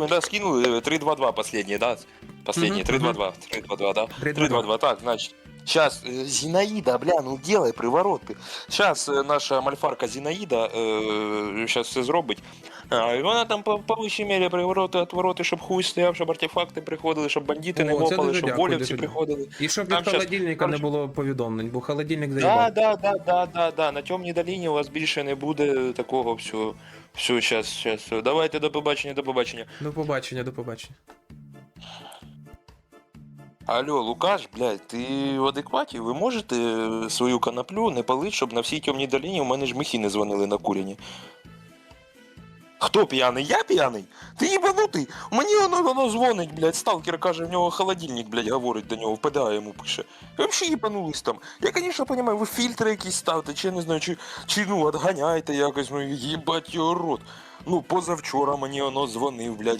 гривень, да, скинули 3-2-2 последние, да? Последние, 3-2-2, 3-2-2, да? 3-2-2. 3-2-2, так, значит. Сейчас, Зинаида, бля, ну делай приворот. Сейчас наша мальфарка Зінаїда зараз все зробить. А, і вона там по, по вищій мірі привороти, отвороти, щоб хуй стояв, щоб артефакти приходили, щоб бандити не О, це лопали, дуже щоб дякую, болівці дуже приходили. І щоб Там від щас- холодильника не коротше- було повідомлень, бо холодильник Да, заїбав. да, да, да, да, да. На темній долині у вас більше не буде такого всього. Все, щас, щас. все. Давайте до побачення, до побачення. До побачення, до побачення. Алло, Лукаш, блядь, ти в адекваті? Ви можете е, свою коноплю не палить, щоб на всій темній долині у мене ж михи не дзвонили на курені? Хто п'яний? Я п'яний? Ти їбанутий? Мені воно, воно дзвонить, блядь, сталкер каже, в нього холодильник, блядь, говорить до нього, в ПДА йому пише. Ви взагалі їбанулись там. Я, звісно, розумію, ви фільтри якісь ставте, чи я не знаю, чи, чи ну, отганяйте якось, ну їбать його рот. Ну, позавчора мені воно дзвонив, блядь,